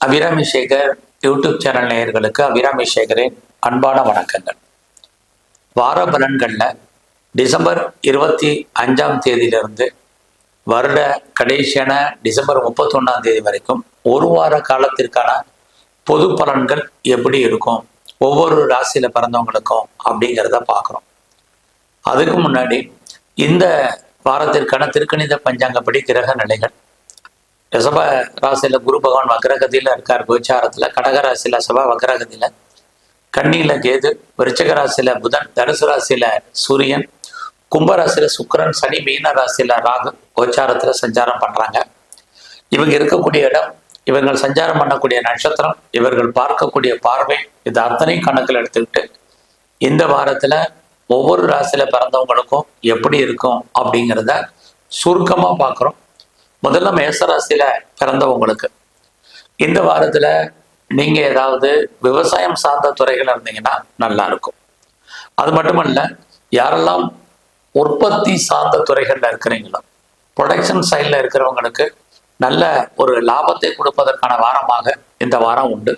Abirami Sekar YouTube channel நேயர்களுக்கு அபிராமி சேகரின் அன்பான வணக்கங்கள். வார பலன்களில் டிசம்பர் இருபத்தி அஞ்சாம் தேதியிலிருந்து வருட கடைசியான டிசம்பர் முப்பத்தொன்னாம் தேதி வரைக்கும் ஒரு வார காலத்திற்கான பொது பலன்கள் எப்படி இருக்கும் ஒவ்வொரு ராசியில் பிறந்தவங்களுக்கும் அப்படிங்கிறத பார்க்குறோம். அதுக்கு முன்னாடி இந்த வாரத்திற்கான திருக்கணித பஞ்சாங்கப்படி கிரக நிலைகள் ரிஷப ராசியில குரு பகவான் வக்ரகதியில இருக்கார். கோச்சாரத்துல கடகராசியில சபா வக்ரகதியில. கன்னியில கேது விருச்சக ராசியில புதன் தனுசு ராசியில சூரியன் கும்பராசியில சுக்கரன் சனி மீன ராசியில ராகு கோச்சாரத்துல சஞ்சாரம் பண்றாங்க. இவங்க இருக்கக்கூடிய இடம் இவர்கள் சஞ்சாரம் பண்ணக்கூடிய நட்சத்திரம் இவர்கள் பார்க்கக்கூடிய பார்வை இது அத்தனை கணக்கில் எடுத்துக்கிட்டு இந்த வாரத்துல ஒவ்வொரு ராசியில பிறந்தவங்களுக்கும் எப்படி இருக்கும் அப்படிங்கிறத சுருக்கமா பார்க்குறோம் முதல்ல மேசராசியில பிறந்தவங்களுக்கு இந்த வாரத்துல நீங்க ஏதாவது விவசாயம் சார்ந்த துறைகள் இருந்தீங்கன்னா நல்லா இருக்கும். அது மட்டுமல்ல யாரெல்லாம் உற்பத்தி சார்ந்த துறைகள்ல இருக்கிறீங்களோ ப்ரொடக்ஷன் சைடில் இருக்கிறவங்களுக்கு நல்ல ஒரு லாபத்தை கொடுப்பதற்கான வாரமாக இந்த வாரம் உண்டு.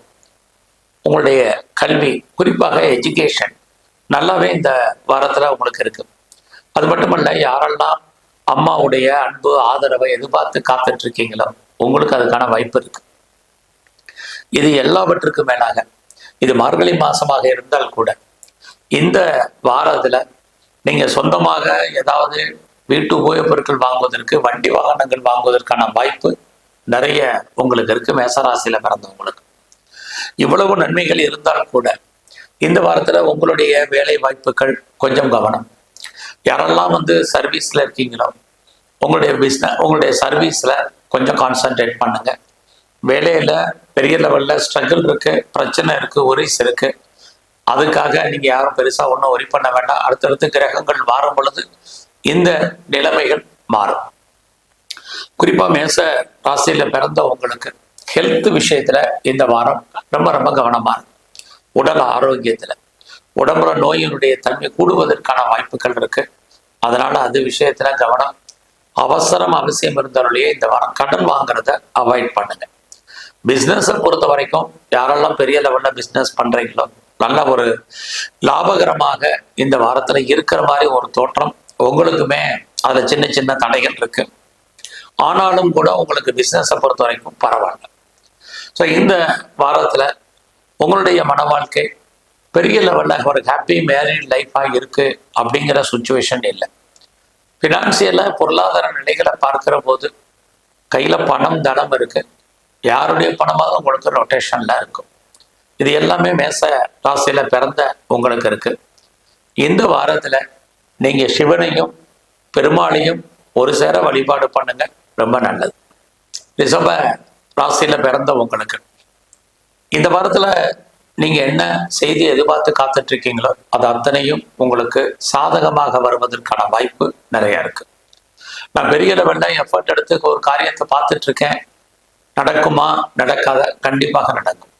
உங்களுடைய கல்வி குறிப்பாக எஜுகேஷன் நல்லாவே இந்த வாரத்துல உங்களுக்கு இருக்கு. அது மட்டுமல்ல யாரெல்லாம் அம்மாவுடைய அன்பு ஆதரவை எதிர்பார்த்து காத்துட்டு இருக்கீங்களோ உங்களுக்கு அதுக்கான வாய்ப்பு இருக்கு. இது எல்லாவற்றுக்கும் மேலாக இது மார்கழி மாசமாக இருந்தால் கூட இந்த வாரத்துல நீங்க சொந்தமாக ஏதாவது வீட்டு உபயோகப் பொருட்கள் வாங்குவதற்கு வண்டி வாகனங்கள் வாங்குவதற்கான வாய்ப்பு நிறைய உங்களுக்கு இருக்கு மேசராசியில பிறந்தவங்களுக்கு. இவ்வளவு நன்மைகள் இருந்தால் கூட இந்த வாரத்துல உங்களுடைய வேலை வாய்ப்புகள் கொஞ்சம் கவனம். யாரெல்லாம் வந்து சர்வீஸ்ல இருக்கீங்களோ உங்களுடைய பிஸ்னஸ் உங்களுடைய சர்வீஸ்ல கொஞ்சம் கான்சன்ட்ரேட் பண்ணுங்க. வேலையில பெரிய லெவல்ல ஸ்ட்ரகிள் இருக்கு பிரச்சனை இருக்கு ஒரிஸ் இருக்கு. அதுக்காக நீங்க யாரும் பெருசா ஒன்றும் ஒரி பண்ண வேண்டாம். அடுத்தடுத்து கிரகங்கள் மாறும் பொழுது இந்த நிலைமைகள் மாறும். குறிப்பா மேச ராசியில பிறந்தவங்களுக்கு ஹெல்த் விஷயத்துல இந்த வாரம் ரொம்ப ரொம்ப கவனமாக இருக்கும் உடல் ஆரோக்கியத்துல. உடம்புல நோயினுடைய தன்மை கூடுவதற்கான வாய்ப்புகள் இருக்கு. அதனால அது விஷயத்துல கவனம் அவசரம் அவசியம் இருந்தாலே இந்த வாரம் கடன் வாங்குறத அவாய்ட் பண்ணுங்க. பிஸ்னஸை பொறுத்த வரைக்கும் யாரெல்லாம் பெரிய லெவல்ல பிஸ்னஸ் பண்றீங்களோ நல்ல ஒரு லாபகரமாக இந்த வாரத்துல இருக்கிற மாதிரி ஒரு தோற்றம் உங்களுக்குமே அதுல சின்ன சின்ன தடைகள் இருக்கு. ஆனாலும் கூட உங்களுக்கு பிஸ்னஸை பொறுத்த வரைக்கும் பரவாயில்ல. ஸோ இந்த வாரத்துல உங்களுடைய மன வாழ்க்கை பெரிய லெவலில் ஒரு ஹாப்பி மேரிட் லைஃபாக இருக்கு அப்படிங்கிற சுச்சுவேஷன் இல்லை. ஃபினான்சியலாக பொருளாதார நிலைகளை பார்க்குற போது கையில் பணம் தனம் இருக்குது யாருடைய பணமாக உங்களுக்கு ரொட்டேஷனில் இருக்கும். இது எல்லாமே மேச ராசியில் பிறந்த உங்களுக்கு இருக்குது இந்த வாரத்தில் நீங்கள் சிவனையும் பெருமாளையும் ஒரு சேர வழிபாடு பண்ணுங்க. ரொம்ப நல்லது. ரிஷப ராசியில் பிறந்த உங்களுக்கு. இந்த வாரத்தில் நீங்க என்ன செய்தி எதிர்பார்த்து காத்துட்டு இருக்கீங்களோ அது அத்தனையும் உங்களுக்கு சாதகமாக வருவதற்கான வாய்ப்பு நிறைய இருக்கு. நான் பெரிய லெவல்ல எஃபர்ட் எடுத்து ஒரு காரியத்தை பார்த்துட்டு இருக்கேன் நடக்குமா நடக்காத கண்டிப்பாக நடக்கும்.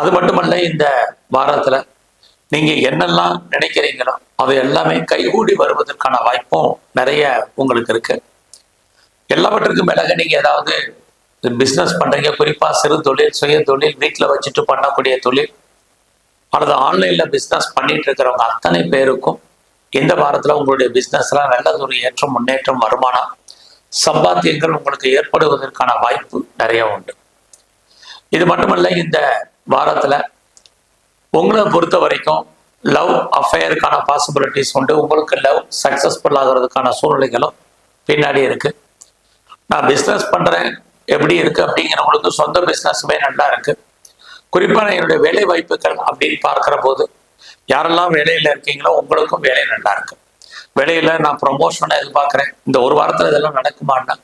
அது மட்டுமல்ல இந்த வாரத்துல நீங்க என்னெல்லாம் நினைக்கிறீங்களோ அது எல்லாமே கைகூடி வருவதற்கான வாய்ப்பும் நிறைய உங்களுக்கு இருக்கு. எல்லாவற்றுக்கும் மேலாக நீங்க ஏதாவது பிஸ்னஸ் பண்றீங்க. குறிப்பா சிறு தொழில் சுய தொழில் வீட்டில் வச்சுட்டு பண்ணக்கூடிய தொழில் அல்லது ஆன்லைன்ல பிஸ்னஸ் பண்ணிட்டு இருக்கிறவங்க அத்தனை பேருக்கும் இந்த வாரத்தில் உங்களுடைய பிஸ்னஸ்ல நல்லதொரு ஏற்றம் முன்னேற்றம் வருமானம் சம்பாத்தியங்கள் உங்களுக்கு ஏற்படுவதற்கான வாய்ப்பு நிறைய உண்டு. இது மட்டுமல்ல இந்த வாரத்தில் உங்களை பொறுத்த வரைக்கும் லவ் அஃபேருக்கான பாசிபிலிட்டிஸ் உண்டு. உங்களுக்கு லவ் சக்சஸ்ஃபுல் ஆகிறதுக்கான சூழ்நிலைகளும் பின்னாடி இருக்கு. நான் பிஸ்னஸ் பண்றேன் எப்படி இருக்கு அப்படிங்கிறவங்களுக்கு சொந்த பிஸ்னஸுமே நல்லா இருக்குது குறிப்பாக என்னுடைய வேலை வாய்ப்புகள் அப்படின்னு பார்க்குற போது யாரெல்லாம் வேலையில் இருக்கீங்களோ உங்களுக்கும் வேலை நல்லா இருக்கு வேலையில் நான் ப்ரொமோஷனை எதிர்பார்க்குறேன். இந்த ஒரு வாரத்தில் இதெல்லாம் நடக்குமான்னா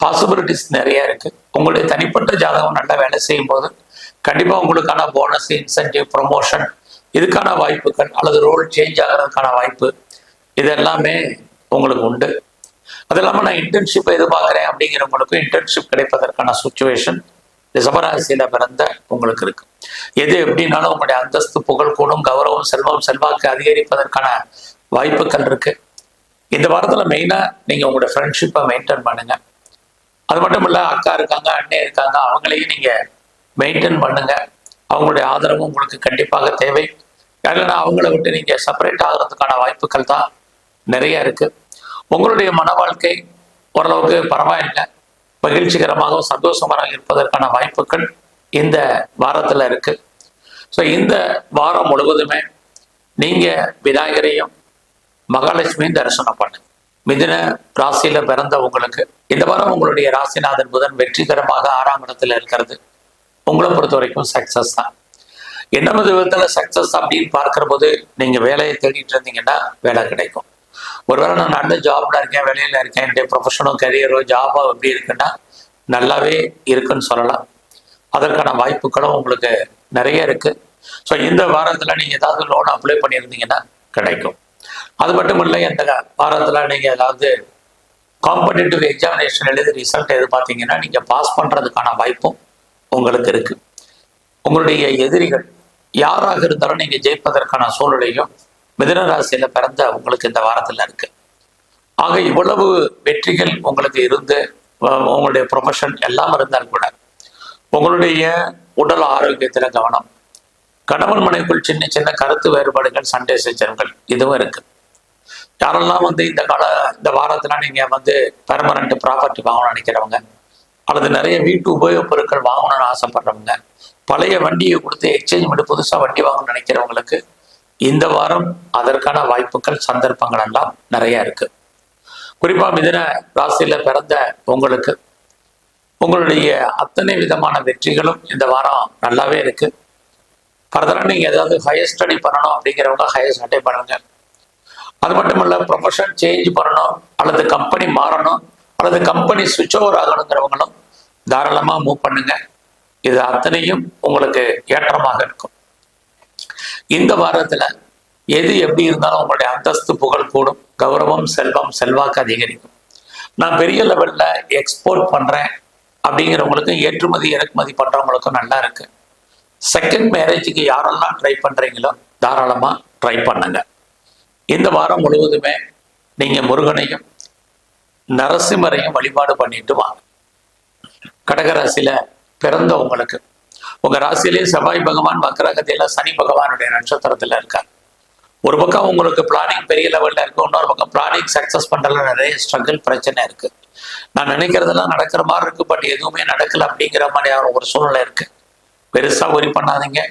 பாசிபிலிட்டிஸ் நிறைய இருக்கு. உங்களுடைய தனிப்பட்ட ஜாதகம் நல்லா வேலை செய்யும் போது கண்டிப்பாக உங்களுக்கான போனஸ் இன்சென்டிவ் ப்ரொமோஷன் இதுக்கான வாய்ப்புகள் அல்லது ரோல் சேஞ்ச் ஆகிறதுக்கான வாய்ப்பு இது எல்லாமே உங்களுக்கு உண்டு. அது இல்லாமல் நான் இன்டர்ன்ஷிப் எதிர்பார்க்குறேன் அப்படிங்கிறவங்களுக்கும் இன்டர்ன்ஷிப் கிடைப்பதற்கான சுச்சுவேஷன் ரிஷபராசியில பிறந்த உங்களுக்கு இருக்கு. எது எப்படின்னாலும் உங்களுடைய அந்தஸ்து புகழ் கூடும் கௌரவம் செல்வம் செல்வாக்கு அதிகரிப்பதற்கான வாய்ப்புகள் இருக்கு. இந்த வாரத்துல மெயினா நீங்க உங்களோட ஃப்ரெண்ட்ஷிப்பை மெயின்டைன் பண்ணுங்க. அது மட்டும் இல்ல அக்கா இருக்காங்க அண்ணே இருக்காங்க அவங்களையும் நீங்க மெயின்டைன் பண்ணுங்க. அவங்களுடைய ஆதரவும் உங்களுக்கு கண்டிப்பாக தேவை. ஏன்னா அவங்கள விட்டு நீங்கள் செப்பரேட் ஆகிறதுக்கான வாய்ப்புகள் தான் நிறைய இருக்கு. உங்களுடைய மன வாழ்க்கை ஓரளவுக்கு பரவாயில்லை. மகிழ்ச்சிகரமாகவும் சந்தோஷமாக இருப்பதற்கான வாய்ப்புகள் இந்த வாரத்தில் இருக்கு. ஸோ இந்த வாரம் முழுவதுமே நீங்க விநாயகரையும் மகாலட்சுமியும் தரிசனம் பண்ணுங்க மிதின ராசியில பிறந்த உங்களுக்கு இந்த வாரம் உங்களுடைய ராசிநாதன் புதன் வெற்றிகரமாக ஆறாம் இடத்துல இருக்கிறது. உங்களை பொறுத்த வரைக்கும் சக்சஸ் தான். என்ன விதத்துல சக்சஸ் அப்படின்னு பார்க்கிற போது நீங்க வேலையை தேடிட்டு இருந்தீங்கன்னா வேலை கிடைக்கும். ஒருவேளை நான் நல்ல ஜாப்ல இருக்கேன் வேலையில இருக்கேன் என்னுடைய ப்ரொஃபஷனோ கரியரோ ஜாபோ எப்படி இருக்குன்னா நல்லாவே இருக்குன்னு சொல்லலாம். அதற்கான வாய்ப்புகளும் உங்களுக்கு நிறைய இருக்கு. ஸோ இந்த வாரத்தில் நீங்கள் ஏதாவது லோன் அப்ளை பண்ணியிருந்தீங்கன்னா கிடைக்கும். அது மட்டும் இல்லை இந்த வாரத்தில் நீங்கள் ஏதாவது காம்படிட்டிவ் எக்ஸாமினேஷன் எழுதி ரிசல்ட் எதிர்பார்த்தீங்கன்னா நீங்கள் பாஸ் பண்ணுறதுக்கான வாய்ப்பும் உங்களுக்கு இருக்குது உங்களுடைய எதிரிகள் யாராக இருந்தாலும் நீங்கள் ஜெயிப்பதற்கான சூழ்நிலையும் மிதன ராசியில பிறந்த உங்களுக்கு இந்த வாரத்தில் இருக்கு. ஆக இவ்வளவு வெற்றிகள் உங்களுக்கு இருந்து உங்களுடைய ப்ரொஃபஷன் எல்லாம் இருந்தால் கூட உங்களுடைய உடல் ஆரோக்கியத்துல கவனம் கணவன் மனைக்குள் சின்ன சின்ன கருத்து வேறுபாடுகள் சண்டை சச்சரவுகள் இதுவும் இருக்கு. யாரெல்லாம் வந்து இந்த கால இந்த வாரத்துல நீங்க வந்து பெர்மனன்ட் ப்ராப்பர்ட்டி வாங்கணும்னு நினைக்கிறவங்க அல்லது நிறைய வீட்டு உபயோகப் பொருட்கள் வாங்கணும்னு ஆசைப்படுறவங்க பழைய வண்டியை கொடுத்து எக்ஸ்சேஞ்ச் பண்ணி புதுசாக வண்டி வாங்கணும்னு நினைக்கிறவங்களுக்கு இந்த வாரம் அதற்கான வாய்ப்புகள் சந்தர்ப்பங்கள் எல்லாம் நிறைய இருக்கு. குறிப்பா மிதன ராசியில பிறந்த உங்களுக்கு உங்களுடைய அத்தனை விதமான வெற்றிகளும் இந்த வாரம் நல்லாவே இருக்கு. ஃபர்தராக நீங்கள் ஏதாவது ஹையர் ஸ்டடி பண்ணணும் அப்படிங்கிறவங்க ஹையர் ஸ்டடி பண்ணுங்க. அது மட்டும் இல்லை ப்ரொஃபஷன் சேஞ்ச் பண்ணணும் அல்லது கம்பெனி மாறணும் அல்லது கம்பெனி சுவிட்ச் ஓவர் ஆகணுங்கிறவங்களும் தாராளமாக மூவ் பண்ணுங்க. இது அத்தனையும் உங்களுக்கு ஏற்றமாக இருக்கும். இந்த வாரத்துல எது எப்படி இருந்தாலும் உங்களுடைய அந்தஸ்து புகழ் கூடும். கௌரவம் செல்வம் செல்வாக்கு அதிகரிக்கும். நான் பெரிய லெவல்ல எக்ஸ்போர்ட் பண்றேன் அப்படிங்கிறவங்களுக்கும் ஏற்றுமதி இறக்குமதி பண்றவங்களுக்கும் நல்லா இருக்கு. செகண்ட் மேரேஜுக்கு யாரெல்லாம் ட்ரை பண்றீங்களோ தாராளமா ட்ரை பண்ணுங்க. இந்த வாரம் முழுவதுமே நீங்க முருகனையும் நரசிம்மரையும் வழிபாடு பண்ணிட்டு வாங்க. கடகராசியில பிறந்தவங்களுக்கு உங்க ராசியிலேயே செவ்வாய் பகவான் வக்கரகத்தில சனி பகவானுடைய நட்சத்திரத்துல இருக்கார். ஒரு பக்கம் உங்களுக்கு பிளானிங் பெரிய லெவல்ல இருக்கு இன்னொரு பக்கம் பிளானிங் சக்சஸ் பண்றதுல நிறைய ஸ்ட்ரகிள் பிரச்சனை இருக்கு. நான் நினைக்கிறதெல்லாம் நடக்கிற மாதிரி இருக்கு பட் எதுவுமே நடக்கல அப்படிங்கிற மாதிரியான ஒரு சூழ்நிலை இருக்கு. பெருசா ஒரி பண்ணாதீங்க.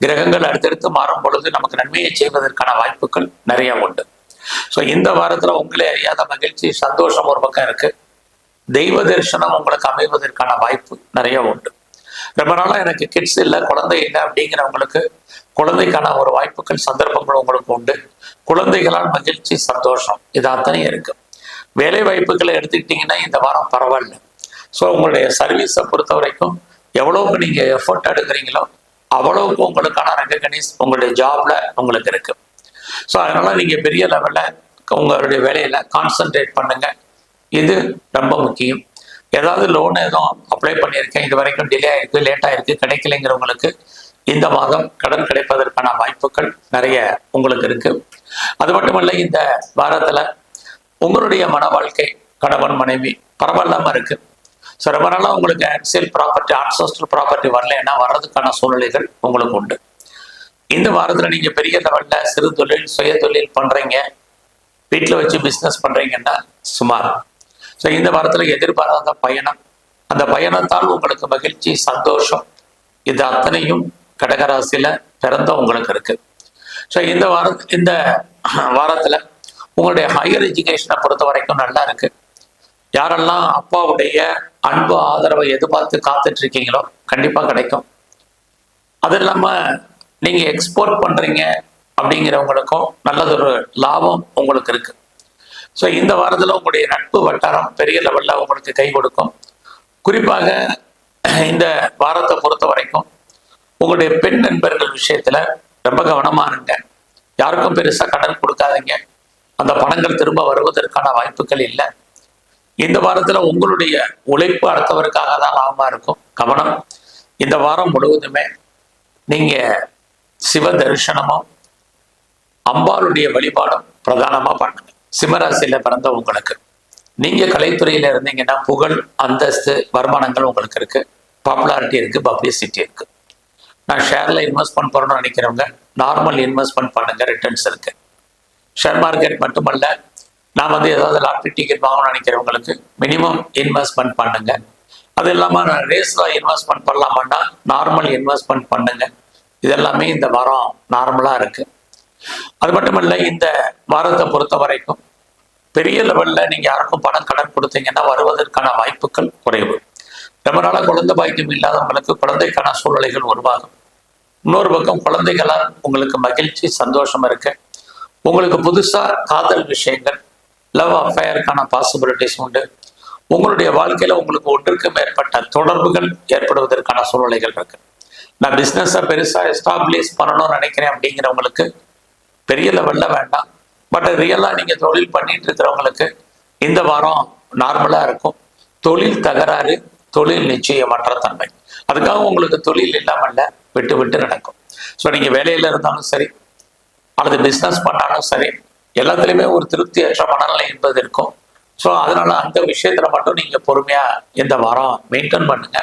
கிரகங்கள் அடுத்தடுத்து மாறும் பொழுது நமக்கு நன்மையை செய்வதற்கான வாய்ப்புகள் நிறைய உண்டு. ஸோ இந்த வாரத்துல உங்களே அறியாத மகிழ்ச்சி சந்தோஷம் ஒரு பக்கம் இருக்கு. தெய்வ தரிசனம் உங்களுக்கு அமைவதற்கான வாய்ப்பு நிறைய உண்டு. ரொம்ப நாளாக எனக்கு கிட்ஸ் இல்லை குழந்தை இல்லை அப்படிங்கிறவங்களுக்கு குழந்தைக்கான ஒரு வாய்ப்புகள் சந்தர்ப்பங்கள் உங்களுக்கு உண்டு. குழந்தைகளால் மகிழ்ச்சி சந்தோஷம். இது அத்தனையும் இருக்கு. வேலை வாய்ப்புகளை எடுத்துக்கிட்டிங்கன்னா இந்த வாரம் பரவாயில்ல. ஸோ உங்களுடைய சர்வீஸை பொறுத்த வரைக்கும் எவ்வளவுக்கு நீங்கள் எஃபர்ட் எடுக்கிறீங்களோ அவ்வளவுக்கு உங்களுக்கான ரெகனைஸ் உங்களுடைய ஜாப்ல உங்களுக்கு இருக்கு. ஸோ அதனால நீங்க பெரிய லெவலில் உங்களுடைய வேலையில கான்சென்ட்ரேட் பண்ணுங்க. இது ரொம்ப முக்கியம். ஏதாவது லோன் எதுவும் அப்ளை பண்ணியிருக்கேன் இது வரைக்கும் டிலே ஆயிருக்கு லேட் ஆயிருக்கு கிடைக்கலைங்கிறவங்களுக்கு இந்த மாதம் கடன் கிடைப்பதற்கான வாய்ப்புகள் நிறைய உங்களுக்கு இருக்கு. அது மட்டுமல்ல இந்த வாரத்துல உங்களுடைய மன வாழ்க்கை கணவன் மனைவி பரவாயில்லாம இருக்கு. ஸோ ரொம்ப உங்களுக்கு ஆன்சியல் ப்ராப்பர்ட்டி ஆன்சஸ்டல் ப்ராப்பர்ட்டி வரலன்னா வர்றதுக்கான சூழ்நிலைகள் உங்களுக்கு உண்டு. இந்த வாரத்துல நீங்க பெரிய லெவல்ல சிறு தொழில் சுய தொழில் பண்றீங்க. வீட்டில் வச்சு பிஸ்னஸ் பண்றீங்கன்னா சுமார் ஸோ இந்த வாரத்தில் எதிர்பாராத பயணம். அந்த பயணத்தால் உங்களுக்கு மகிழ்ச்சி சந்தோஷம். இது அத்தனையும் கடகராசியில பிறந்த உங்களுக்கு இருக்கு. ஸோ இந்த வார இந்த வாரத்துல உங்களுடைய ஹையர் எஜுகேஷனை பொறுத்த வரைக்கும் நல்லா இருக்கு. யாரெல்லாம் அப்பாவுடைய அன்பு ஆதரவை எதிர்பார்த்து காத்துட்டு இருக்கீங்களோ கண்டிப்பா கிடைக்கும். அது இல்லாம நீங்க எக்ஸ்போர்ட் பண்றீங்க அப்படிங்கிறவங்களுக்கும் நல்லதொரு லாபம் உங்களுக்கு இருக்கு. ஸோ இந்த வாரத்தில் உங்களுடைய நட்பு வட்டாரம் பெரிய லெவலில் உங்களுக்கு கை கொடுக்கும். குறிப்பாக இந்த வாரத்தை பொறுத்த வரைக்கும் உங்களுடைய பெண் நண்பர்கள் விஷயத்தில் ரொம்ப கவனமாக இருங்க. யாருக்கும் பெருசாக கடன் கொடுக்காதீங்க. அந்த பணங்கள் திரும்ப வருவதற்கான வாய்ப்புகள் இல்லை. இந்த வாரத்தில் உங்களுடைய உழைப்பு அடுத்தவருக்காக தான் லாபமாக இருக்கும். கவனம். இந்த வாரம் முழுவதுமே நீங்கள் சிவ தரிசனமும் அம்பாளுடைய வழிபாடும் பிரதானமாக பண்ணுங்க. சிம்மராசியில பிறந்த உங்களுக்கு. நீங்க கலைத்துறையில இருந்தீங்கன்னா புகழ் அந்தஸ்து வருமானங்கள் உங்களுக்கு இருக்கு. பாப்புலாரிட்டி இருக்குது பப்ளிசிட்டி இருக்குது நான் ஷேரில் இன்வெஸ்ட்மெண்ட் பண்ணணும்னு நினைக்கிறவங்க நார்மல் இன்வெஸ்ட்மெண்ட் பண்ணுங்க ரிட்டர்ன்ஸ் இருக்கு. ஷேர் மார்க்கெட் மட்டுமல்ல நான் வந்து ஏதாவது லாட்ரி டிக்கெட் வாங்கணும்னு நினைக்கிறவங்களுக்கு மினிமம் இன்வெஸ்ட்மெண்ட் பண்ணுங்க. அது இல்லாமல் நான் ரேஸில் இன்வெஸ்ட்மெண்ட் பண்ணலாமான்னா நார்மல் இன்வெஸ்ட்மெண்ட் பண்ணுங்க. இதெல்லாமே இந்த வாரம் நார்மலாக இருக்குது அது மட்டுமல்ல இந்த வாரத்தை பொறுத்த வரைக்கும் பெரிய லெவலில் நீங்கள் யாருக்கும் பணம் கடன் கொடுத்தீங்கன்னா வருவதற்கான வாய்ப்புகள் குறைவு. ரொம்ப நாளாக குழந்தை பாக்கியம் இல்லாதவங்களுக்கு குழந்தைக்கான சூழ்நிலைகள் உருவாகும். இன்னொரு பக்கம் குழந்தைகளால் உங்களுக்கு மகிழ்ச்சி சந்தோஷம் இருக்கு. உங்களுக்கு புதுசா காதல் விஷயங்கள் லவ் அஃபயருக்கான பாசிபிலிட்டிஸ் உண்டு. உங்களுடைய வாழ்க்கையில உங்களுக்கு ஒன்றுக்கு மேற்பட்ட தொடர்புகள் ஏற்படுவதற்கான சூழ்நிலைகள் இருக்கு. நான் பிஸ்னஸை பெருசா எஸ்டாப்ளிஷ் பண்ணணும்னு நினைக்கிறேன் அப்படிங்கிறவங்களுக்கு பெரிய லெவல்ல வேண்டாம். பட் ரியலா நீங்க தொழில் பண்ணிட்டு இருக்கிறவங்களுக்கு இந்த வாரம் நார்மலா இருக்கும். தொழில் தகராறு தொழில் நிச்சயமற்ற தன்மை. அதுக்காக உங்களுக்கு தொழில் இல்லாமல்ல விட்டு விட்டு நடக்கும். ஸோ நீங்க வேலையில இருந்தாலும் சரி அல்லது பிஸ்னஸ் பண்ணாலும் சரி எல்லாத்துலேயுமே ஒரு திருப்தியற்ற மனநிலை என்பது இருக்கும். ஸோ அதனால அந்த விஷயத்துல மட்டும் நீங்க பொறுமையா இந்த வாரம் மெயின்டைன் பண்ணுங்க.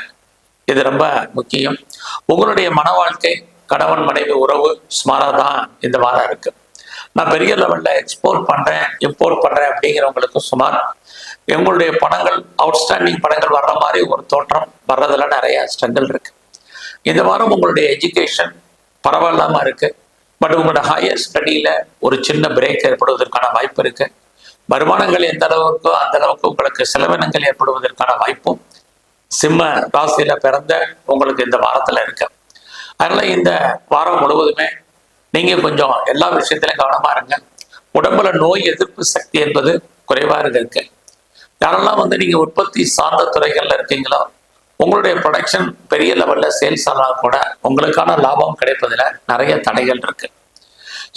இது ரொம்ப முக்கியம். உங்களுடைய மன வாழ்க்கை கணவன் மனைவி உறவு சுமாராக தான் இந்த வாரம் இருக்கு. நான் பெரிய லெவலில் எக்ஸ்போர்ட் பண்ணுறேன் இம்போர்ட் பண்ணுறேன் அப்படிங்கிறவங்களுக்கு சுமார் எங்களுடைய பணங்கள் அவுட்ஸ்டாண்டிங் பணங்கள் வர்ற மாதிரி ஒரு தோற்றம் வர்றதுல நிறைய ஸ்ட்ரகிள் இருக்கு. இந்த வாரம் உங்களுடைய எஜுகேஷன் பரவாயில்லாமல் இருக்கு. பட் உங்களோட ஹையர் ஸ்டடியில் ஒரு சின்ன பிரேக் ஏற்படுவதற்கான வாய்ப்பு இருக்கு. வருமானங்கள் எந்த அளவுக்கோ அந்த அளவுக்கு உங்களுக்கு செலவினங்கள் ஏற்படுவதற்கான வாய்ப்பும் சிம்ம ராசியில் பிறந்த உங்களுக்கு இந்த வாரத்தில் இருக்கு. அதனால இந்த வாரம் முழுவதுமே நீங்க கொஞ்சம் எல்லா விஷயத்திலும் கவனமா இருங்க. உடம்புல நோய் எதிர்ப்பு சக்தி என்பது குறைவா இருக்கு யாரெல்லாம் வந்து நீங்க உற்பத்தி சார்ந்த துறைகள்ல இருக்கீங்களோ உங்களுடைய ப்ரொடக்ஷன் பெரிய லெவல்ல சேல்ஸ் ஆனால் கூட உங்களுக்கான லாபம் கிடைப்பதில் நிறைய தடைகள் இருக்கு.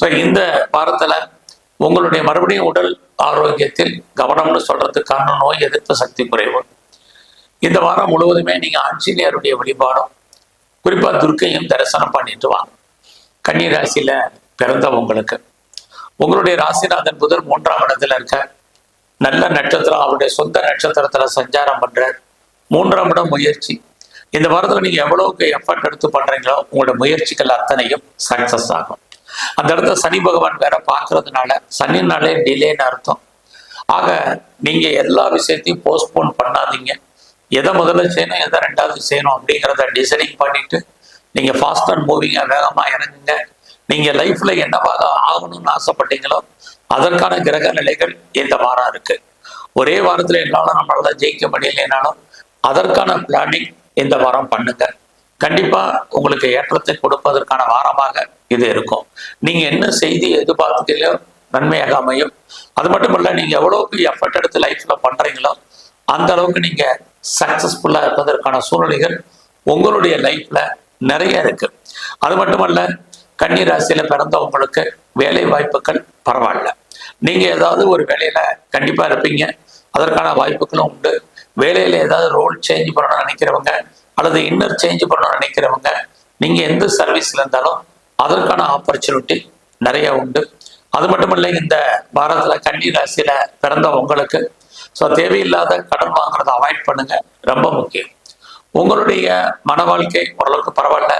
ஸோ இந்த வாரத்தில் உங்களுடைய மறுபடியும் உடல் ஆரோக்கியத்தில் கவனம்னு சொல்றதுக்கான நோய் எதிர்ப்பு சக்தி குறைவு. இந்த வாரம் முழுவதுமே நீங்கள் ஆஞ்சநேயருடைய வழிபாடும் குறிப்பா துர்க்கையும் தரிசனம் பண்ணிட்டு வாங்க. கன்னி ராசியில பிறந்தவங்களுக்கு உங்களுடைய ராசிநாதன் புதர் மூன்றாம் இடத்துல இருக்க நல்ல நட்சத்திரம் அவருடைய சொந்த நட்சத்திரத்துல சஞ்சாரம் பண்ற மூன்றாம் இடம் முயற்சி. இந்த வாரத்துல நீங்க எவ்வளவுக்கு எஃபர்ட் எடுத்து பண்றீங்களோ உங்களோட முயற்சிகள் அத்தனையும் சக்சஸ் ஆகும். அந்த இடத்துல சனி பகவான் வேற பார்க்கறதுனால சனினாலே டிலேன்னு அர்த்தம். ஆக நீங்க எல்லா விஷயத்தையும் போஸ்ட்போன் பண்ணாதீங்க. எதை முதல்ல செய்யணும் எதை ரெண்டாவது செய்யணும் அப்படிங்கிறத டிசைனிங் பண்ணிட்டு நீங்கள் ஃபாஸ்ட் அண்ட் மூவிங்க வேகமாக இறங்குங்க. நீங்கள் லைஃப்பில் என்னவாக ஆகணும்னு ஆசைப்பட்டீங்களோ அதற்கான கிரக நிலைகள் இந்த வாரம் இருக்கு. ஒரே வாரத்தில் என்னாலும் நம்மளால ஜெயிக்க முடியலைனாலும் அதற்கான பிளானிங் இந்த வாரம் பண்ணுங்க. கண்டிப்பா உங்களுக்கு ஏற்றத்தை கொடுப்பதற்கான வாரமாக இது இருக்கும். நீங்க என்ன செய்தி எதிர்பார்த்துக்கலையோ நன்மையாக அமையும். அது மட்டும் இல்லை நீங்க எவ்வளவுக்கு எஃபர்ட் எடுத்து லைஃப்ல பண்றீங்களோ அந்த அளவுக்கு நீங்க சக்சஸ்ஃபுல்லாக இருப்பதற்கான சூழ்நிலைகள் உங்களுடைய லைஃப்பில் நிறைய இருக்குது அது மட்டுமல்ல கன்னி ராசியில் பிறந்தவங்களுக்கு வேலை வாய்ப்புகள் பரவாயில்ல. நீங்கள் ஏதாவது ஒரு வேலையில் கண்டிப்பாக இருப்பீங்க. அதற்கான வாய்ப்புகளும் உண்டு. வேலையில் ஏதாவது ரோல் சேஞ்ச் பண்ணணும்னு நினைக்கிறவங்க அல்லது இன்னர் சேஞ்ச் பண்ணணும்னு நினைக்கிறவங்க நீங்கள் எந்த சர்வீஸில் இருந்தாலும் அதற்கான ஆப்பர்ச்சுனிட்டி நிறைய உண்டு. அது மட்டும் இல்லை இந்த பாரதத்தில் கன்னி ராசியில் பிறந்த உங்களுக்கு ஸோ தேவையில்லாத கடன் வாங்குறதை அவாய்ட் பண்ணுங்க. ரொம்ப முக்கியம். உங்களுடைய மன வாழ்க்கை ஓரளவுக்கு பரவாயில்ல.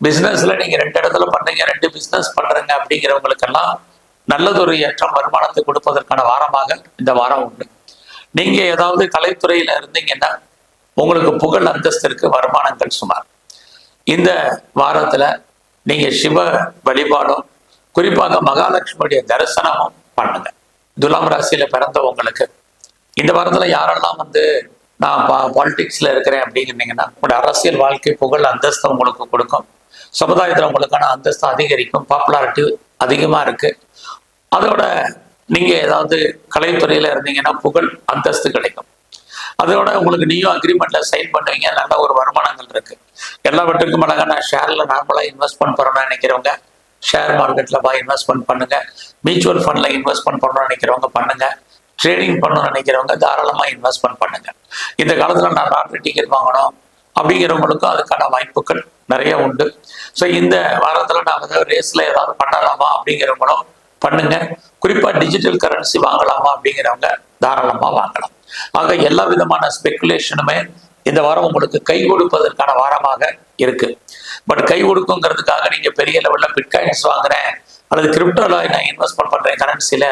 பிசினஸ்ல நீங்க ரெண்டு இடத்துல பண்றீங்க ரெண்டு பிஸ்னஸ் பண்றீங்க அப்படிங்கிறவங்களுக்கெல்லாம் நல்லதொரு ஏற்றம் வருமானத்தை கொடுப்பதற்கான வாரமாக இந்த வாரம் உண்டு. நீங்க ஏதாவது கலைத்துறையில இருந்தீங்கன்னா உங்களுக்கு புகழ் அந்தஸ்திற்கு வருமானங்கள் சுமார். இந்த வாரத்துல நீங்க சிவ வழிபாடும் குறிப்பாக மகாலட்சுமியுடைய தரிசனமும் பண்ணுங்க. துலாம் ராசியில பிறந்த உங்களுக்கு இந்த வாரத்துல யாரெல்லாம் வந்து நான் பா பாலிடிக்ஸ்ல இருக்கிறேன் அப்படின்னீங்கன்னா உங்களோட அரசியல் வாழ்க்கை புகழ் அந்தஸ்து உங்களுக்கு கொடுக்கும். சமுதாயத்தில் உங்களுக்கான அந்தஸ்து அதிகரிக்கும். பாப்புலாரிட்டி அதிகமாக இருக்கு. அதோட நீங்க ஏதாவது கலைத்துறையில இருந்தீங்கன்னா புகழ் அந்தஸ்து கிடைக்கும். அதோட உங்களுக்கு நீயும் அக்ரிமெண்ட்ல சைன் பண்ணுவீங்க. நல்ல ஒரு வருமானங்கள் இருக்கு. எல்லாவற்றுக்கும் அழகாக நான் ஷேர்ல நார்மலாக இன்வெஸ்ட்மெண்ட் பண்ணணும்னு நினைக்கிறவங்க ஷேர் மார்க்கெட்ல போய் இன்வெஸ்ட்மெண்ட் பண்ணுங்க. மியூச்சுவல் ஃபண்ட்ல இன்வெஸ்ட்மெண்ட் பண்ணணும்னு நினைக்கிறவங்க பண்ணுங்க. ட்ரேடிங் பண்ணணும்னு நினைக்கிறவங்க தாராளமா இன்வெஸ்ட்மெண்ட் பண்ணுங்க. இந்த காலத்துல நான் லாட்ரி டிக்கெட் வாங்கணும் அப்படிங்கிறவங்களுக்கும் அதுக்கான வாய்ப்புகள் நிறைய உண்டு. ஸோ இந்த வாரத்துல நான் வந்து ரேஸ்ல ஏதாவது பண்ணலாமா அப்படிங்கிறவங்களும் பண்ணுங்க. குறிப்பா டிஜிட்டல் கரன்சி வாங்கலாமா அப்படிங்கிறவங்க தாராளமா வாங்கலாம். ஆக எல்லா விதமான ஸ்பெகுலேஷனுமே இந்த வாரம் உங்களுக்கு கை கொடுப்பதற்கான வாரமாக இருக்கு. பட் கை கொடுக்குங்கிறதுக்காக நீங்க பெரிய லெவல்ல பிட்காயின்ஸ் வாங்குறேன் அல்லது கிரிப்டோல நான் இன்வெஸ்ட்மெண்ட் பண்றேன் கரன்சியில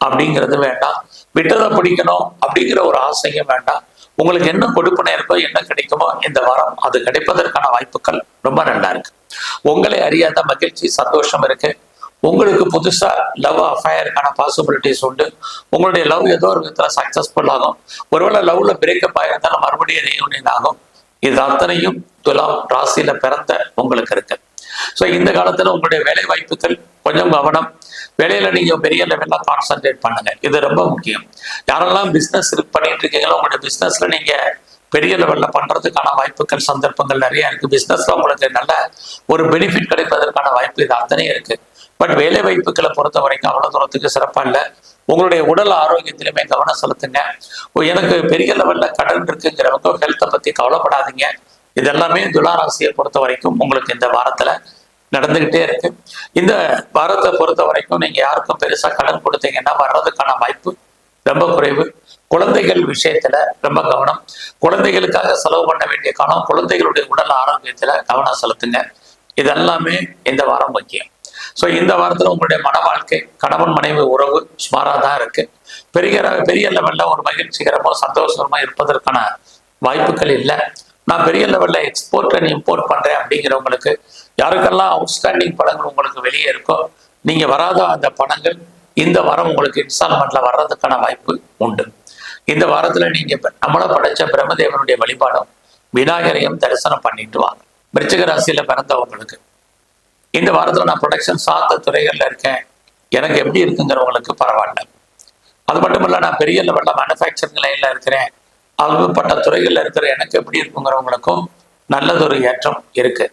அப்படிங்கிறது வேண்டாம். விட்டதை பிடிக்கணும் அப்படிங்கிற ஒரு ஆசையும் வேண்டாம். உங்களுக்கு என்ன கொடுப்பனை இருக்கோ என்ன கிடைக்குமோ இந்த வாரம் அது கிடைப்பதற்கான வாய்ப்புகள் ரொம்ப நல்லா இருக்கு. உங்களை அறியாத மகிழ்ச்சி சந்தோஷம் இருக்கு. உங்களுக்கு புதுசா லவ் அஃபயருக்கான பாசிபிலிட்டிஸ் உண்டு. உங்களுடைய லவ் ஏதோ ஒரு விதத்துல சக்சஸ்ஃபுல் ஆகும். ஒருவேளை லவ்ல பிரேக்கப் ஆயிருந்தாலும் மறுபடியும் ரீயூனியன் ஆகும். இது அத்தனையும் துலாம் ராசியில பிறந்த உங்களுக்கு இருக்கு. ஸோ இந்த காலத்துல உங்களுடைய வேலை வாய்ப்புகள் கொஞ்சம் கவனம் வேலையில நீங்க பெரிய லெவல்ல கான்சென்ட்ரேட் பண்ணுங்க. இது ரொம்ப முக்கியம். யாரெல்லாம் பிசினஸ் பண்ணிட்டு இருக்கீங்களோ உங்களுடைய பிசினஸ்ல நீங்க பெரிய லெவல்ல பண்றதுக்கான வாய்ப்புகள் சந்தர்ப்பங்கள் நிறைய இருக்கு. பிசினஸ்ல உங்களுக்கு நல்ல ஒரு பெனிஃபிட் கிடைப்பதற்கான வாய்ப்பு இது அத்தனையும் இருக்கு. பட் வேலை வாய்ப்புகளை பொறுத்த வரைக்கும் அவ்வளவு தூரத்துக்கு சிறப்பா இல்லை. உங்களுடைய உடல் ஆரோக்கியத்திலுமே கவனம் செலுத்துங்க. எனக்கு பெரிய லெவல்ல கடன் இருக்குங்கிறவங்க ஹெல்த்தை பத்தி கவலைப்படாதீங்க. இதெல்லாமே துளாராசியை பொறுத்த வரைக்கும் உங்களுக்கு இந்த வாரத்துல நடந்துகிட்டே இருக்கு. இந்த வாரத்தை பொறுத்த வரைக்கும் நீங்க யாருக்கும் பெருசா கடன் கொடுத்தீங்கன்னா வர்றதுக்கான வாய்ப்பு ரொம்ப குறைவு. குழந்தைகள் விஷயத்துல ரொம்ப கவனம். குழந்தைகளுக்காக செலவு பண்ண வேண்டிய காலம் குழந்தைகளுடைய உடல் ஆரோக்கியத்துல கவனம் செலுத்துங்க. இதெல்லாமே இந்த வாரம் முக்கியம். ஸோ இந்த வாரத்தில் உங்களுடைய மன வாழ்க்கை கணவன் மனைவி உறவு சுமாராக தான் இருக்கு. பெரிய பெரிய லெவலில் ஒரு மகிழ்ச்சிகரமோ சந்தோஷமோ இருப்பதற்கான வாய்ப்புகள் இல்லை. நான் பெரிய லெவல்ல எக்ஸ்போர்ட் அண்ட் இம்போர்ட் பண்ணுறேன் அப்படிங்கிறவங்களுக்கு யாருக்கெல்லாம் அவுட்ஸ்டாண்டிங் படங்கள் உங்களுக்கு வெளியே இருக்கோ நீங்க வராத அந்த படங்கள் இந்த வாரம் உங்களுக்கு இன்ஸ்டால்மெண்ட்ல வர்றதுக்கான வாய்ப்பு உண்டு. இந்த வாரத்துல நீங்க நம்மளை நம்மள படைச்ச பிரம்மதேவனுடைய வழிபாடும் விநாயகரையும் தரிசனம் பண்ணிட்டு வாங்க. விருச்சிக ராசியில் பிறந்தவங்களுக்கு இந்த வாரத்துல நான் ப்ரொடக்ஷன் சார்ந்த துறைகள்ல இருக்கேன். எனக்கு எப்படி இருக்குங்கிறவங்களுக்கு பரவாயில்ல. அது மட்டும் இல்லை நான் பெரிய லெவலில் மேனுஃபேக்சரிங் லைன்ல இருக்கிறேன். அகப்பட்ட துறைகளில் இருக்கிற எனக்கு எப்படி இருக்குங்கிறவங்களுக்கும் நல்லதொரு ஏற்றம் இருக்கு.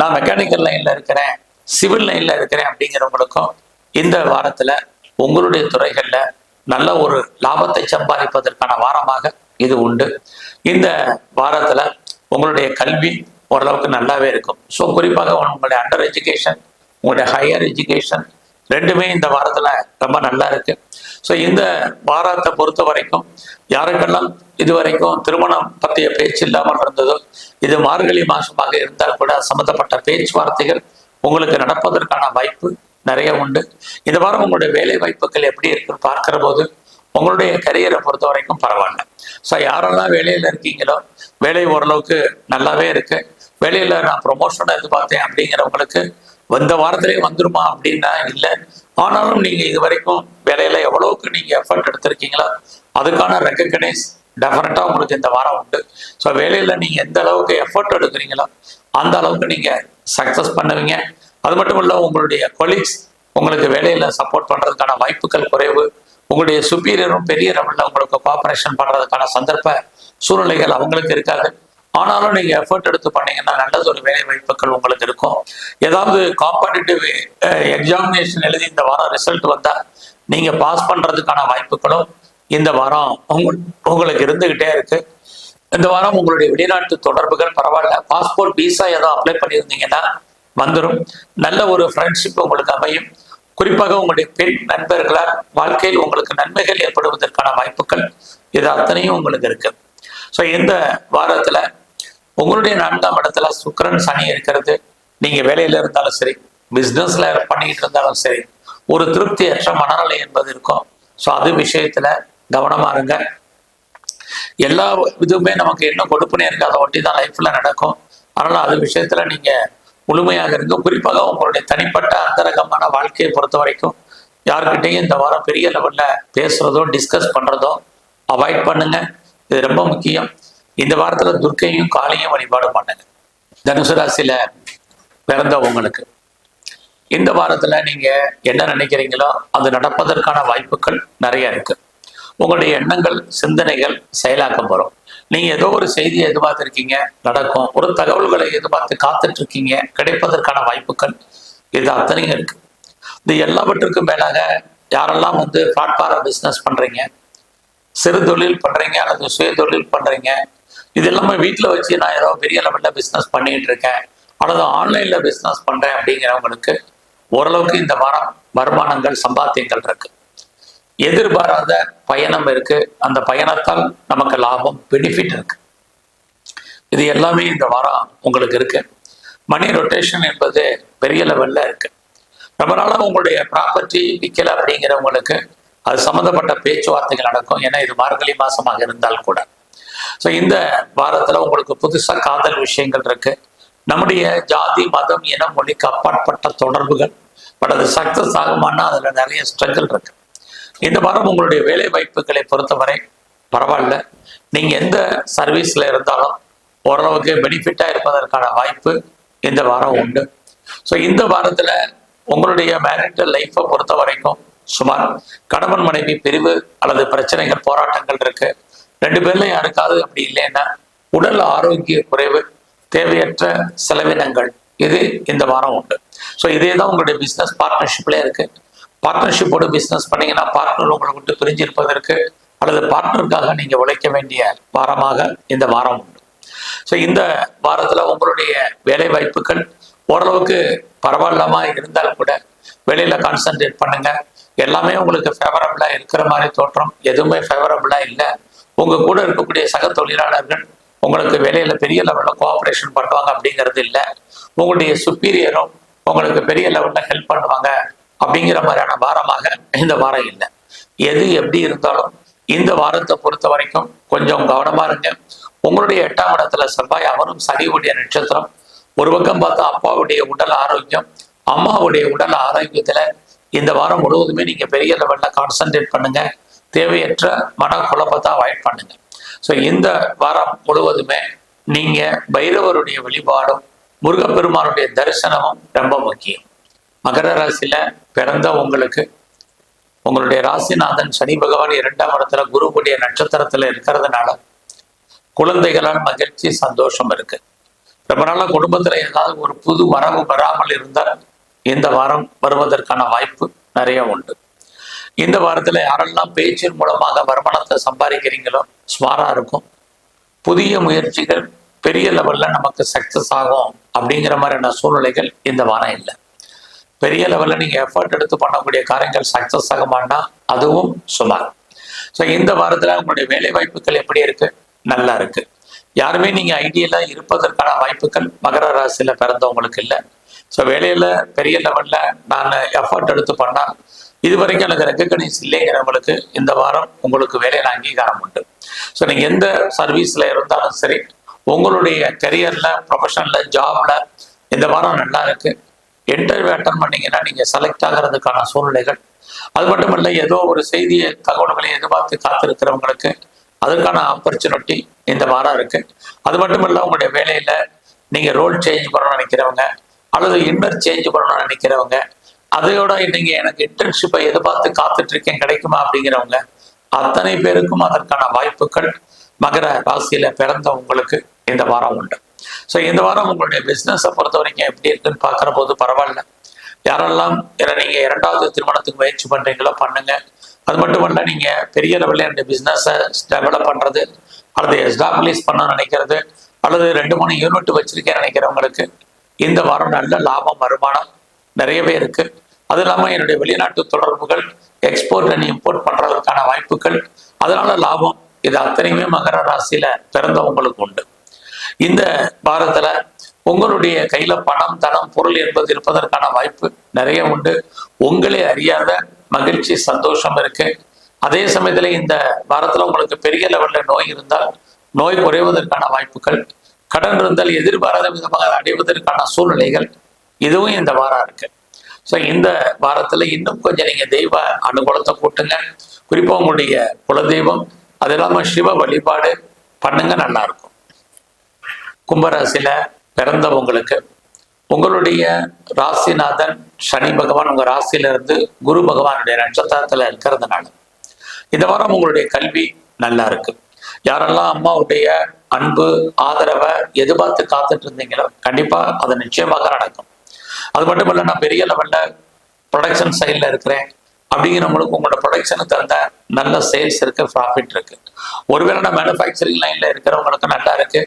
நான் மெக்கானிக்கல் லைன்ல இருக்கிறேன் சிவில் லைன்ல இருக்கிறேன் அப்படிங்கிறவங்களுக்கும் இந்த வாரத்துல உங்களுடைய துறைகள்ல நல்ல ஒரு லாபத்தை சம்பாதிப்பதற்கான வாரமாக இது உண்டு. இந்த வாரத்துல உங்களுடைய கல்வி ஓரளவுக்கு நல்லாவே இருக்கும். ஸோ குறிப்பாக உங்களுடைய அண்டர் எஜுகேஷன் உங்களுடைய ஹையர் எஜுகேஷன் ரெண்டுமே இந்த வாரத்துல ரொம்ப நல்லா இருக்கு. ஸோ இந்த வாரத்தை பொறுத்த வரைக்கும் யாருக்கெல்லாம் இதுவரைக்கும் திருமணம் பற்றிய பேச்சு இல்லாமல் இருந்ததோ இது மார்கழி மாசமாக இருந்தால் கூட சம்மந்தப்பட்ட பேச்சுவார்த்தைகள் உங்களுக்கு நடப்பதற்கான வாய்ப்பு நிறைய உண்டு. இந்த வாரம் உங்களுடைய வேலை வாய்ப்புகள் எப்படி இருக்குன்னு பார்க்கிற போது உங்களுடைய கரியரை பொறுத்த வரைக்கும் பரவாயில்ல. ஸோ யாரெல்லாம் வேலையில் இருக்கீங்களோ வேலை ஓரளவுக்கு நல்லாவே இருக்கு. வேலையில நான் ப்ரொமோஷனை எதிர்பார்த்தேன் அப்படிங்கிறவங்களுக்கு இந்த வாரத்திலே வந்துருமா அப்படின்னா இல்லை. ஆனாலும் நீங்கள் இது வரைக்கும் வேலையில் எவ்வளவுக்கு நீங்கள் எஃபர்ட் எடுத்திருக்கீங்களோ அதுக்கான ரெக்கக்னைஸ் டெஃபினட்டாக உங்களுக்கு இந்த வாரம் உண்டு. ஸோ வேலையில் நீங்கள் எந்த அளவுக்கு எஃபர்ட் எடுக்கிறீங்களோ அந்த அளவுக்கு நீங்கள் சக்ஸஸ் பண்ணுவீங்க. அது மட்டும் இல்லை உங்களுடைய கொலீக்ஸ் உங்களுக்கு வேலையில் சப்போர்ட் பண்ணுறதுக்கான வாய்ப்புகள் குறைவு. உங்களுடைய சுப்பீரியரும் பெரிய லெவலில் உங்களுக்கு கோஆப்ரேஷன் பண்ணுறதுக்கான சந்தர்ப்ப சூழ்நிலைகள் அவங்களுக்கு இருக்காது. ஆனாலும் நீங்க எஃபர்ட் எடுத்து பண்ணீங்கன்னா நல்லது ஒரு வேலை வாய்ப்புகள் உங்களுக்கு இருக்கும். ஏதாவது காம்படிட்டிவ் எக்ஸாமினேஷன் எழுதி இந்த வாரம் ரிசல்ட் வந்தா நீங்க பாஸ் பண்றதுக்கான வாய்ப்புகளும் இந்த வாரம் உங்க- உங்களுக்கு இருந்துகிட்டே இருக்கு. இந்த வாரம் உங்களுடைய வெளிநாட்டு தொடர்புகள் பரவாயில்ல. பாஸ்போர்ட் விசா ஏதோ அப்ளை பண்ணியிருந்தீங்கன்னா வந்துடும் நல்ல ஒரு ஃப்ரெண்ட்ஷிப் உங்களுக்கு அமையும். குறிப்பாக உங்களுடைய பெண் நண்பர்களால் வாழ்க்கையில் உங்களுக்கு நன்மைகள் ஏற்படுவதற்கான வாய்ப்புகள் இது அத்தனையும் உங்களுக்கு இருக்கு. ஸோ இந்த வாரத்துல உங்களுடைய நான்காம் இடத்துல சுக்கரன் சனி இருக்கிறது. நீங்க வேலையில இருந்தாலும் சரி பிசினஸ்ல பண்ணிக்கிட்டு இருந்தாலும் சரி ஒரு திருப்தியற்ற மனநிலை என்பது இருக்கும். ஸோ அது விஷயத்துல கவனமா இருங்க. எல்லா இதுவுமே நமக்கு என்ன கொடுப்புனே இருக்கு. அதை ஒட்டி தான் லைஃப்ல நடக்கும். அதனால அது விஷயத்துல நீங்க முழுமையாக இருங்க குறிப்பாக உங்களுடைய தனிப்பட்ட அந்தரகமான வாழ்க்கையை பொறுத்த வரைக்கும் யாருக்கிட்டையும் இந்த வாரம் பெரிய லெவல்ல பேசுறதோ டிஸ்கஸ் பண்றதோ அவாய்ட் பண்ணுங்க. இது ரொம்ப முக்கியம். இந்த வாரத்துல துர்க்கையும் காளியும் வழிபாடு பண்ணுங்க தனுசு ராசியில பிறந்தவங்களுக்கு இந்த வாரத்துல நீங்க என்ன நினைக்கிறீங்களோ அது நடப்பதற்கான வாய்ப்புகள் நிறைய இருக்கு. உங்களுடைய எண்ணங்கள் சிந்தனைகள் செயலாக்கம் வரும் நீங்க ஏதோ ஒரு செய்தியை எதிர்பார்த்திருக்கீங்க நடக்கும். ஒரு தகவல்களை எதிர்பார்த்து காத்துட்டு இருக்கீங்க கிடைப்பதற்கான வாய்ப்புகள் இது அத்தனையும் இருக்கு. இது எல்லாவற்றுக்கும் மேலாக யாரெல்லாம் வந்து பிளாட்ஃபார பிஸ்னஸ் பண்றீங்க சிறு தொழில் பண்றீங்க அல்லது சுய தொழில் பண்றீங்க இது இல்லாமல் வீட்டில் வச்சு நான் ஏதோ பெரிய லெவலில் பிஸ்னஸ் பண்ணிட்டு இருக்கேன். அல்லது ஆன்லைன்ல பிஸ்னஸ் பண்றேன் அப்படிங்கிறவங்களுக்கு ஓரளவுக்கு இந்த வாரம் வருமானங்கள் சம்பாத்தியங்கள் இருக்கு. எதிர்பாராத பயணம் இருக்கு. அந்த பயணத்தால் நமக்கு லாபம் பெனிஃபிட் இருக்கு. இது எல்லாமே இந்த வாரம் உங்களுக்கு இருக்கு. மணி ரொட்டேஷன் என்பது பெரிய லெவல்ல இருக்கு. ரொம்ப நாளாக உங்களுடைய ப்ராப்பர்ட்டி விற்கல அப்படிங்கிறவங்களுக்கு அது சம்மந்தப்பட்ட பேச்சுவார்த்தைகள் நடக்கும். ஏன்னா இது மார்கழி மாசமாக இருந்தால் கூட. ஸோ இந்த வாரத்தில் உங்களுக்கு புதுசாக காதல் விஷயங்கள் இருக்கு. நம்முடைய ஜாதி மதம் இன மொழிக்கு அப்பாற்பட்ட தொடர்புகள் பட் அது சக்சஸ் ஆகுமானா அதில் நிறைய ஸ்ட்ரகிள் இருக்கு. இந்த வாரம் உங்களுடைய வேலை வாய்ப்புகளை பொறுத்தவரை பரவாயில்ல. நீங்கள் எந்த சர்வீஸில் இருந்தாலும் ஓரளவுக்கு பெனிஃபிட்டாக இருப்பதற்கான வாய்ப்பு இந்த வாரம் உண்டு. ஸோ இந்த வாரத்தில் உங்களுடைய மேரிட்டல் லைஃப்பை பொறுத்த வரைக்கும் சுமார் கணவன் மனைவி பிரிவு அல்லது பிரச்சனைகள் போராட்டங்கள் இருக்கு. ரெண்டு பேர்ல யாருக்காவது அப்படி இல்லைன்னா உடல் ஆரோக்கிய குறைவு தேவையற்ற செலவினங்கள் இது இந்த வாரம் உண்டு. ஸோ இதே தான் உங்களுடைய பிஸ்னஸ் பார்ட்னர்ஷிப்லேயே இருக்கு. பார்ட்னர்ஷிப்போடு பிஸ்னஸ் பண்ணீங்கன்னா பார்ட்னர் உங்களை விட்டு பிரிஞ்சிருப்பதற்கு அல்லது பார்ட்னருக்காக நீங்கள் உழைக்க வேண்டிய வாரமாக இந்த வாரம் உண்டு. ஸோ இந்த வாரத்தில் உங்களுடைய வேலை வாய்ப்புகள் ஓரளவுக்கு பரவாயில்லாம இருந்தாலும் கூட வெளியில கான்சென்ட்ரேட் பண்ணுங்க. எல்லாமே உங்களுக்கு ஃபேவரபிளா இருக்கிற மாதிரி தோற்றம். எதுவுமே ஃபேவரபிளா இல்லை. உங்க கூட இருக்கக்கூடிய சக தொழிலாளர்கள் உங்களுக்கு வேலையில பெரிய லெவல்ல கோஆப்ரேஷன் பண்ணுவாங்க அப்படிங்கிறது இல்லை. உங்களுடைய சுப்பீரியரும் உங்களுக்கு பெரிய லெவல்ல ஹெல்ப் பண்ணுவாங்க அப்படிங்கிற மாதிரியான வாரமாக இந்த வாரம் இல்லை. எது எப்படி இருந்தாலும் இந்த வாரத்தை பொறுத்த வரைக்கும் கொஞ்சம் கவனமா இருங்க. உங்களுடைய எட்டாம் இடத்துல செவ்வாய் அவரும் சனியுடைய நட்சத்திரம். ஒரு பக்கம் பார்த்தா அப்பாவுடைய உடல் ஆரோக்கியம் அம்மாவுடைய உடல் ஆரோக்கியத்துல இந்த வாரம் முழுவதுமே நீங்க பெரிய லெவல்ல கான்சென்ட்ரேட் பண்ணுங்க. தேவையற்ற மன குழப்பத்தை அவாய்ட் பண்ணுங்க. ஸோ இந்த வாரம் முழுவதுமே நீங்க பைரவருடைய வழிபாடும் முருகப்பெருமானுடைய தரிசனமும் ரொம்ப முக்கியம். மகர ராசியில பிறந்த உங்களுக்கு உங்களுடைய ராசிநாதன் சனி பகவான் இரண்டாம் இடத்துல குருவுடைய நட்சத்திரத்துல இருக்கிறதுனால குழந்தைகளால் மகிழ்ச்சி சந்தோஷம் இருக்கு. ரொம்ப நாளாக குடும்பத்துல ஏதாவது ஒரு புது வரவு வராமல் இருந்தால் இந்த வாரம் வருவதற்கான வாய்ப்பு நிறைய உண்டு. இந்த வாரத்துல யாரெல்லாம் பேச்சின் மூலமாக வருமானத்தை சம்பாதிக்கிறீங்களோ ஸ்மாரா இருக்கும். புதிய முயற்சிகள் பெரிய லெவல்ல நமக்கு சக்சஸ் ஆகும் அப்படிங்கிற மாதிரியான சூழ்நிலைகள் இந்த வாரம் இல்லை. பெரிய லெவல்ல நீங்க எஃபர்ட் எடுத்து பண்ணக்கூடிய காரியங்கள் சக்ஸஸ் ஆகுமான்னா அதுவும் சுமார். ஸோ இந்த வாரத்துல உங்களுடைய வேலை வாய்ப்புகள் எப்படி இருக்கு? நல்லா இருக்கு. யாருமே நீங்க ஐடியில இருப்பதற்கான வாய்ப்புகள் மகர ராசியில பிறந்தவங்களுக்கு இல்லை. ஸோ வேலையில பெரிய லெவல்ல நான் எஃபர்ட் எடுத்து பண்ணா இது வரைக்கும் எனக்கு ரெக்கக்னைஸ் இல்லைங்கிறவங்களுக்கு இந்த வாரம் உங்களுக்கு வேலையில் அங்கீகாரம் உண்டு. ஸோ நீங்கள் எந்த சர்வீஸில் இருந்தாலும் சரி உங்களுடைய கரியரில் ப்ரொஃபஷனில் ஜாபில் இந்த வாரம் நல்லா இருக்கு. இன்டர்வியூ அட்டன் பண்ணீங்கன்னா நீங்கள் செலக்ட் ஆகிறதுக்கான சூழ்நிலைகள். அது மட்டும் இல்லை ஏதோ ஒரு செய்தியை தகவல்களை எதிர்பார்த்து காத்திருக்கிறவங்களுக்கு அதற்கான ஆப்பர்ச்சுனிட்டி இந்த வாரம் இருக்கு. அது மட்டும் இல்லை உங்களுடைய வேலையில நீங்க ரோல் சேஞ்ச் பண்ணணும்னு நினைக்கிறவங்க அல்லது இன்னர் சேஞ்ச் பண்ணணும்னு நினைக்கிறவங்க அதையோட இன்னைக்கு எனக்கு இன்டர்ன்ஷிப்பை எதிர்பார்த்து காத்துட்டு இருக்கேன் கிடைக்குமா அப்படிங்கிறவங்க அத்தனை பேருக்கும் அதற்கான வாய்ப்புகள் மகர ராசியில பிறந்த உங்களுக்கு இந்த வாரம் உண்டு. ஸோ இந்த வாரம் உங்களுடைய பிஸ்னஸை பொறுத்த வரைக்கும் எப்படி இருக்குன்னு பார்க்குற போது பரவாயில்ல. யாரெல்லாம் நீங்கள் இரண்டாவது திருமணத்துக்கு முயற்சி பண்ணுறீங்களோ பண்ணுங்க. அது மட்டும் இல்ல நீங்கள் பெரிய லெவலில் இந்த பிஸ்னஸை டெவலப் பண்ணுறது அல்லது எஸ்டாப்ளிஷ் பண்ண நினைக்கிறது அல்லது ரெண்டு மூணு யூனிட் வச்சிருக்கேன் நினைக்கிறவங்களுக்கு இந்த வாரம் நல்ல லாபம் வருமானம் நிறையவே இருக்கு. அது இல்லாமல் என்னுடைய வெளிநாட்டு தொடர்புகள் எக்ஸ்போர்ட் அண்ட் இம்போர்ட் பண்றதுக்கான வாய்ப்புகள் அதனால லாபம். இது அத்தனையுமே மகர ராசியில பிறந்தவங்களுக்கு உண்டு. இந்த வாரத்துல உங்களுடைய கையில பணம் தனம் பொருள் என்பது இருப்பதற்கான வாய்ப்பு நிறைய உண்டு. உங்களே அறியாத மகிழ்ச்சி சந்தோஷம் இருக்கு. அதே சமயத்துல இந்த வாரத்துல உங்களுக்கு பெரிய லெவல்ல நோய் இருந்தால் நோய் குறைவதற்கான வாய்ப்புகள் கடன் இருந்தால் எதிர்பாராத விதமாக அடைவதற்கான சூழ்நிலைகள் இதுவும் இந்த வாரம் இருக்கு. ஸோ இந்த வாரத்துல இன்னும் கொஞ்சம் நீங்க தெய்வ அனுகூலத்தை கூட்டுங்க. குறிப்பாக உங்களுடைய குலதெய்வம் அது இல்லாம சிவ வழிபாடு பண்ணுங்க நல்லா இருக்கும். கும்பராசியில பிறந்தவங்களுக்கு உங்களுடைய ராசிநாதன் சனி பகவான் உங்க ராசியில இருந்து குரு பகவானுடைய நட்சத்திரத்தில் இருக்கிறதுனால இந்த வாரம் உங்களுடைய கல்வி நல்லா இருக்கு. யாரெல்லாம் அம்மாவுடைய அன்பு ஆதரவை எதிர்பார்த்து காத்துட்டு இருந்தீங்களோ கண்டிப்பா அது நிச்சயமாக நடக்கும். அது மட்டும் இல்லை நான் பெரிய லெவல்ல ப்ரொடக்ஷன் சைடில் இருக்கிறேன். அப்படிங்கிறவங்களுக்கு உங்களோட ப்ரொடக்ஷனுக்கு தகுந்த நல்ல சேல்ஸ் இருக்கு ப்ராஃபிட் இருக்கு. ஒருவேளை நான் மேனுஃபேக்சரிங் லைன்ல இருக்கிறவங்களுக்கு நல்லா இருக்கு.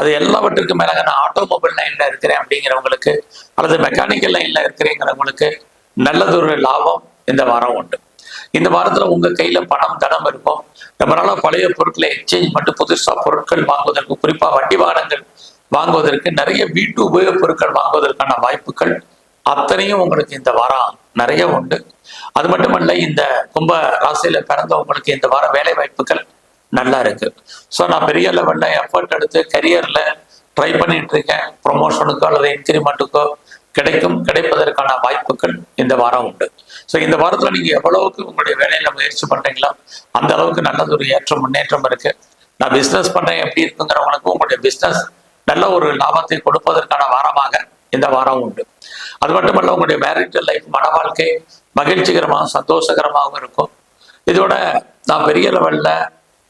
அது எல்லாவற்றுக்கும் மேல நான் ஆட்டோமொபைல் லைன்ல இருக்கிறேன் அப்படிங்கிறவங்களுக்கு அல்லது மெக்கானிக்கல் லைன்ல இருக்கிறேங்கிறவங்களுக்கு நல்லதொரு லாபம் இந்த வாரம் உண்டு. இந்த வாரத்துல உங்க கையில பணம் தனம் இருக்கும். ரொம்ப பழைய பொருட்களை எக்ஸ்சேஞ்ச் மட்டும் புதுசா பொருட்கள் வாங்குவதற்கு குறிப்பா வண்டி வாகனங்கள் வாங்குவதற்கு நிறைய வீட்டு உபயோகப் பொருட்கள் வாங்குவதற்கான வாய்ப்புகள் அத்தனையும் உங்களுக்கு இந்த வாரம் நிறைய உண்டு. அது மட்டுமல்ல இந்த கும்ப ராசியில பிறந்தவங்களுக்கு இந்த வாரம் வேலை வாய்ப்புகள் நல்லா இருக்கு. ஸோ நான் பெரிய லெவல்ல எஃபர்ட் எடுத்து கரியர்ல ட்ரை பண்ணிட்டு இருக்கேன். ப்ரொமோஷனுக்கோ அல்லது இன்க்ரிமெண்ட்டுக்கோ கிடைக்கும் கிடைப்பதற்கான வாய்ப்புகள் இந்த வாரம் உண்டு. ஸோ இந்த வாரத்துல நீங்க எவ்வளவுக்கு உங்களுடைய வேலையில முயற்சி பண்றீங்களோ அந்த அளவுக்கு நல்லது ஒரு ஏற்றம் முன்னேற்றம் இருக்கு. நான் பிசினஸ் பண்றேன் எப்படி இருக்குங்கிறவங்களுக்கு உங்களுடைய பிஸ்னஸ் நல்ல ஒரு லாபத்தை கொடுப்பதற்கான வாரமாக இந்த வாரம் உண்டு. அது மட்டுமல்ல உங்களுடைய மேரிட்டல் லைஃப் மன வாழ்க்கை மகிழ்ச்சிகரமாகவும் சந்தோஷகரமாகவும் இருக்கும். இதோட நான் பெரிய லெவல்ல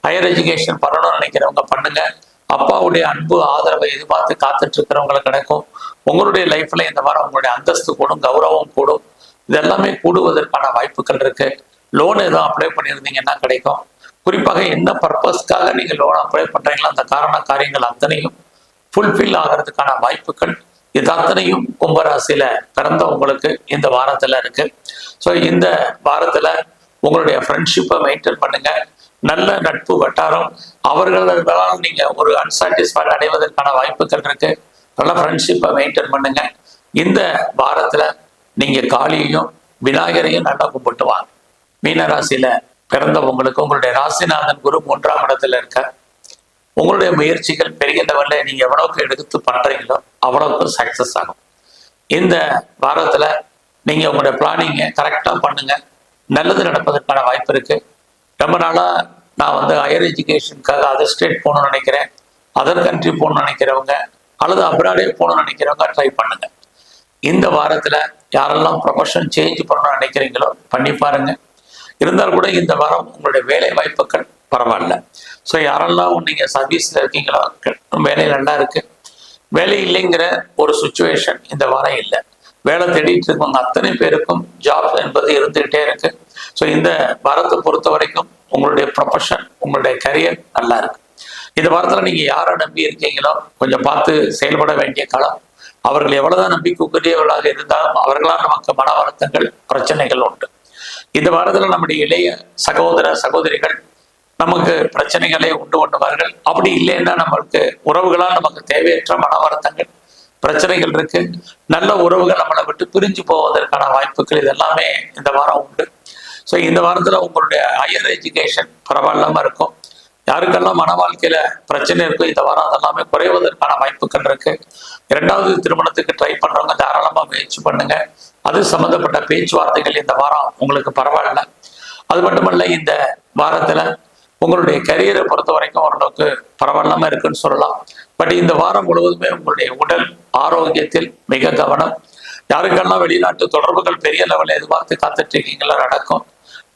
ஹையர் எஜுகேஷன் பண்ணணும்னு நினைக்கிறவங்க பண்ணுங்க. அப்பாவுடைய அன்பு ஆதரவை எதிர்பார்த்து காத்துட்டு இருக்கிறவங்களுக்கு கிடைக்கும். உங்களுடைய லைஃப்ல இந்த வாரம் உங்களுடைய அந்தஸ்து கூடும் கௌரவம் கூடும். இதெல்லாமே கூடுவதற்கான வாய்ப்புகள் இருக்கு. லோன் எதுவும் அப்ளை பண்ணியிருந்தீங்கன்னா கிடைக்கும். குறிப்பாக என்ன பர்பஸ்க்காக நீங்க லோன் அப்ளை பண்றீங்களோ அந்த காரண காரியங்கள் அத்தனையும் ஃபுல்ஃபில் ஆகிறதுக்கான வாய்ப்புகள் இது அத்தனையும் கும்பராசியில பிறந்தவங்களுக்கு இந்த வாரத்துல இருக்கு. ஸோ இந்த வாரத்துல உங்களுடைய ஃப்ரெண்ட்ஷிப்பை மெயின்டைன் பண்ணுங்க. நல்ல நட்பு வட்டாரம். அவர்களால் நீங்க ஒரு அன்சாட்டிஸ்ஃபைட் அடைவதற்கான வாய்ப்புகள் இருக்கு. நல்ல ஃப்ரெண்ட்ஷிப்பை மெயின்டைன் பண்ணுங்க. இந்த வாரத்துல நீங்க காளியையும் விநாயகரையும் நல்லா கும்பிட்டு வாங்க. மீன ராசியில உங்களுடைய ராசிநாதன் குரு மூன்றாம் இடத்துல இருக்க உங்களுடைய முயற்சிகள் பெரிய லெவலில் நீங்கள் எவ்வளோக்கு எடுத்து பண்றீங்களோ அவ்வளோக்கு சக்சஸ் ஆகும். இந்த வாரத்துல நீங்க உங்களுடைய பிளானிங்கை கரெக்டா பண்ணுங்க. நல்லது நடப்பதற்கான வாய்ப்பு இருக்கு. ரொம்ப நாளா நான் வந்து ஹையர் எஜுகேஷனுக்காக அதர் ஸ்டேட் போகணும்னு நினைக்கிறேன். அதர் கண்ட்ரி போகணும்னு நினைக்கிறவங்க அல்லது அப்ராடே போகணும்னு நினைக்கிறவங்க ட்ரை பண்ணுங்க. இந்த வாரத்துல யாரெல்லாம் ப்ரொஃபஷன் சேஞ்ச் பண்ணணும்னு நினைக்கிறீங்களோ பண்ணி பாருங்க. இருந்தால் கூட இந்த வாரம் உங்களுடைய வேலை வாய்ப்புகள் பரவாயில்ல. ஸோ யாரெல்லாம் நீங்க சர்வீஸ்ல இருக்கீங்களா? வேலை நல்லா இருக்கு. வேலை இல்லைங்கிற ஒரு சுச்சுவேஷன் இந்த வாரம் இல்லை. வேலை தேடிட்டு இருக்கவங்க அத்தனை பேருக்கும் ஜாப் என்பது இருந்துகிட்டே இருக்கு. ஸோ இந்த வாரத்தை பொறுத்த வரைக்கும் உங்களுடைய ப்ரொஃபஷன் உங்களுடைய கரியர் நல்லா இருக்கு. இந்த வாரத்தில் நீங்க யாரை நம்பி இருக்கீங்களோ கொஞ்சம் பார்த்து செயல்பட வேண்டிய காலம். அவர்கள் எவ்வளவுதான் நம்பிக்கைக்குரியவர்களாக இருந்தாலும் அவர்களால் நமக்கு மன வருத்தங்கள் பிரச்சனைகள் உண்டு. இந்த வாரத்தில் நம்முடைய இளைய சகோதர சகோதரிகள் நமக்கு பிரச்சனைகளை உண்டு பண்ணுவார்கள். அப்படி இல்லைன்னா நம்மளுக்கு உறவுகளால் நமக்கு தேவையற்ற மன வருத்தங்கள் பிரச்சனைகள் இருக்கு. நல்ல உறவுகள் நம்மளை விட்டு பிரிஞ்சு போவதற்கான வாய்ப்புகள் இதெல்லாமே இந்த வாரம் உண்டு. ஸோ இந்த வாரத்துல உங்களுடைய ஹையர் எஜுகேஷன் பரவாயில்லாம இருக்கும். யாருக்கெல்லாம் மன வாழ்க்கையில பிரச்சனை இருக்கோ இந்த வாரம் அதெல்லாமே குறைவதற்கான வாய்ப்புகள் இருக்கு. இரண்டாவது திருமணத்துக்கு ட்ரை பண்றவங்க தாராளமாக முயற்சி பண்ணுங்க. அது சம்பந்தப்பட்ட பேச்சுவார்த்தைகள் இந்த வாரம் உங்களுக்கு பரவாயில்ல. அது மட்டுமல்ல இந்த வாரத்துல உங்களுடைய கரியரை பொறுத்த வரைக்கும் ஓரளவுக்கு பரவாயில்லாம இருக்குன்னு சொல்லலாம். பட் இந்த வாரம் முழுவதுமே உங்களுடைய உடல் ஆரோக்கியத்தில் மிக கவனம். யாருக்கெல்லாம் வெளிநாட்டு தொடர்புகள் பெரிய லெவலில் எதிர்பார்த்து காத்துட்டு இருக்கீங்களா நடக்கும்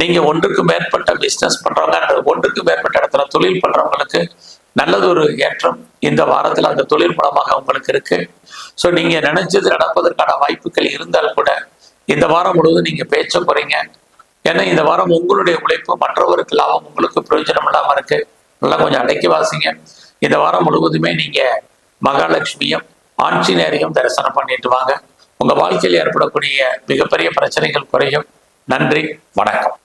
நீங்க ஒன்றுக்கு மேற்பட்ட பிசினஸ் பண்றவங்க ஒன்றுக்கு மேற்பட்ட இடத்துல தொழில் பண்றவங்களுக்கு நல்லது ஒரு ஏற்றம் இந்த வாரத்துல அந்த தொழில் மூலமாக உங்களுக்கு இருக்கு. ஸோ நீங்க நினைச்சது நடப்பதற்கான வாய்ப்புகள் இருந்தால் கூட இந்த வாரம் முழுவதும் நீங்க பேச்ச போறீங்க. ஏன்னா இந்த வாரம் உங்களுடைய உழைப்பு மற்றவருக்கு லாபம் உங்களுக்கு பிரயோஜனம் இல்லாமல் இருக்கு. நல்லா கொஞ்சம் அடக்கி வாசிங்க. இந்த வாரம் முழுவதுமே நீங்க மகாலட்சுமியும் ஆஞ்சநேயரையும் தரிசனம் பண்ணிட்டு வாங்க. உங்க வாழ்க்கையில் ஏற்படக்கூடிய மிகப்பெரிய பிரச்சனைகள் குறையும். நன்றி வணக்கம்.